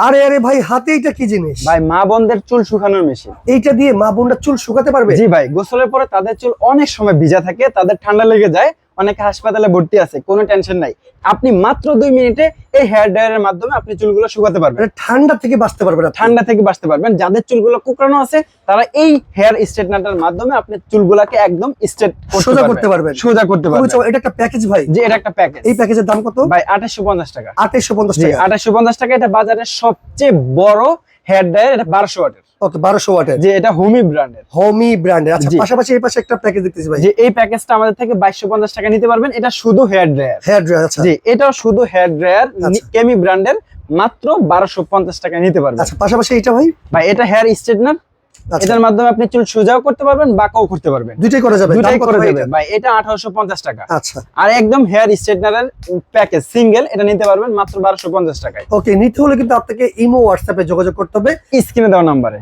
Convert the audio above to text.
আরে আরে ভাই হাতে এটা কি জিনিস? ভাই মা বোনদের চুল শুকানোর মেশিন এইটা দিয়ে মা বোনরা চুল শুকাতে পারবে? জি ভাই গোসলের পরে তাদের চুল অনেক সময় ভিজা থাকে তাদের ঠান্ডা লেগে যায় অনেকে হাসপাতালে ভর্তি আছে কোনো টেনশন নাই। আপনি মাত্র দুই মিনিটে এই হেয়ার ড্রায়ারের মাধ্যমে আপনি চুলগুলো শুকাতে পারবেন। মানে ঠান্ডা থেকে বাঁচতে পারবে না ঠান্ডা থেকে বাঁচতে পারবেন। যাদের চুলগুলো কুকরানো আছে তারা এই হেয়ার স্ট্রেটনারটার মাধ্যমে আপনি চুলগুলাকে একদম স্ট্রেট সোজা করতে পারবেন। সোজা করতে পারবেন। এটা একটা প্যাকেজ ভাই। যে এটা একটা প্যাকেজ এই প্যাকেজের দাম কত? ভাই আঠাশশো পঞ্চাশ টাকা। আঠাইশশো পঞ্চাশ জি টাকা। আঠাশশো পঞ্চাশ টাকা। এটা বাজারের সবচেয়ে বড় হেয়ার ড্রায়ার এটা বারোশো ওয়াটের। ওকে 1200 ওয়াটের। যে এটা হোমি ব্র্যান্ডের হোমি ব্র্যান্ডের আচ্ছা পাশাপাশি এই পাশে একটা প্যাকেজ দেখতেছি ভাই। যে এই প্যাকেজটা আমাদের থেকে বাইশশো পঞ্চাশ টাকা নিতে পারবেন। এটা শুধু হেয়ার ড্রায়ার হেয়ার ড্রায়ার আচ্ছা। জি এটা শুধু হেয়ার ড্রায়ার। কেমি ব্র্যান্ডের মাত্র বারোশো পঞ্চাশ টাকা নিতে পারবেন। আচ্ছা পাশাপাশি এটা ভাই? ভাই এটা হেয়ার স্ট্রেটনার এটার মাধ্যমে আপনি চুল সোজাও করতে পারবেন বা বাঁকাও করতে পারবেন। দুটাই করা যাবে দুটাই করা যাবে। ভাই এটা? ভাই এটা আঠারোশো পঞ্চাশ টাকা। আচ্ছা। আর একদম হেয়ার স্ট্রেটনারের প্যাকেজ সিঙ্গেল এটা নিতে পারবেন মাত্র বারোশো পঞ্চাশ টাকায়। ওকে নিতে হলে কিন্তু আপনাকে ইমো হোয়াটসঅ্যাপে যোগাযোগ করতে হবে। স্ক্রিনে দেওয়া নাম্বারে।